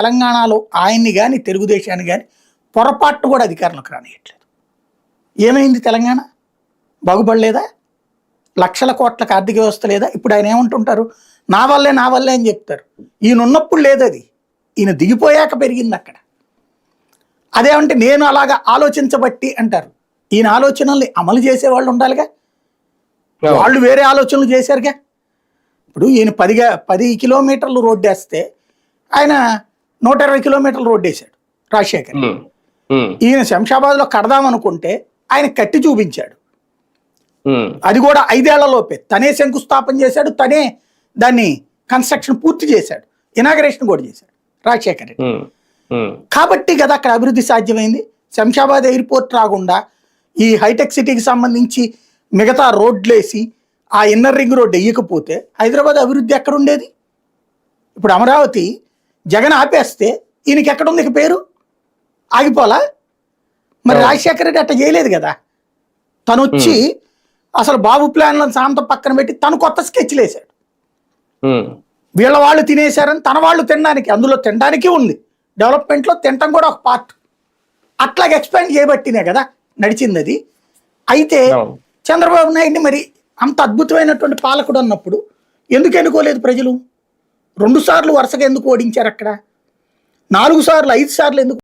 తెలంగాణలో ఆయన్ని కానీ తెలుగుదేశాన్ని కానీ పొరపాటును కూడా అధికారంలోకి రానియట్లేదు ఏమైంది తెలంగాణ? బాగుపడలేదా? లక్షల కోట్లకు ఆర్థిక వ్యవస్థ లేదా? ఇప్పుడు ఆయన ఏమంటుంటారు? నా వల్లే నా వల్లే అని చెప్తారు. ఈయన ఉన్నప్పుడు లేదు అది. ఈయన దిగిపోయాక పెరిగింది అక్కడ. అదేమంటే నేను అలాగా ఆలోచించబట్టి అంటారు. ఈయన ఆలోచనల్ని అమలు చేసేవాళ్ళు ఉండాలిగా? వాళ్ళు వేరే ఆలోచనలు చేశారుగా? ఇప్పుడు ఈయన పదిగా పది కిలోమీటర్లు రోడ్డు వేస్తే ఆయన నూట ఇరవై కిలోమీటర్లు రోడ్డు వేశాడు రాజశేఖర్. ఈయన శంషాబాద్లో కడదామనుకుంటే ఆయన కట్టి చూపించాడు. అది కూడా ఐదేళ్ళలోపే తనే శంకుస్థాపన చేశాడు తనే దాన్ని కన్స్ట్రక్షన్ పూర్తి చేశాడు ఇనాగరేషన్ కూడా చేశాడు రాజశేఖర్ రెడ్డి. కాబట్టి కదా అక్కడ అభివృద్ధి సాధ్యమైంది. శంషాబాద్ ఎయిర్పోర్ట్ రాకుండా ఈ హైటెక్ సిటీకి సంబంధించి మిగతా రోడ్లేసి ఆ ఇన్నర్ రింగ్ రోడ్ వేయకపోతే హైదరాబాద్ అభివృద్ధి ఎక్కడ ఉండేది? ఇప్పుడు అమరావతి జగన్ ఆపేస్తే ఈయనకి ఎక్కడ ఉంది ఇక పేరు? ఆగిపోలా? మరి. రాజశేఖర రెడ్డి అట్ట చేయలేదు కదా? తను వచ్చి అసలు బాబు ప్లాన్లను శాంతం పక్కన పెట్టి తను కొత్త స్కెచ్లు వేశాడు. వీళ్ళ వాళ్ళు తినేశారని తన వాళ్ళు తినడానికి అందులో తినడానికి ఉంది. డెవలప్మెంట్లో తినటం కూడా ఒక పార్ట్ అట్లాగే ఎక్స్పాండ్ చేయబట్టినే కదా నడిచింది అది అయితే. చంద్రబాబు నాయుడిని మరి అంత అద్భుతమైనటువంటి పాలకుడు అన్నప్పుడు ఎందుకు ఎన్నుకోలేదు ప్రజలు? రెండు సార్లు వరుసగా ఎందుకు ఓడించారు అక్కడ? నాలుగు సార్లు ఐదు సార్లు ఎందుకు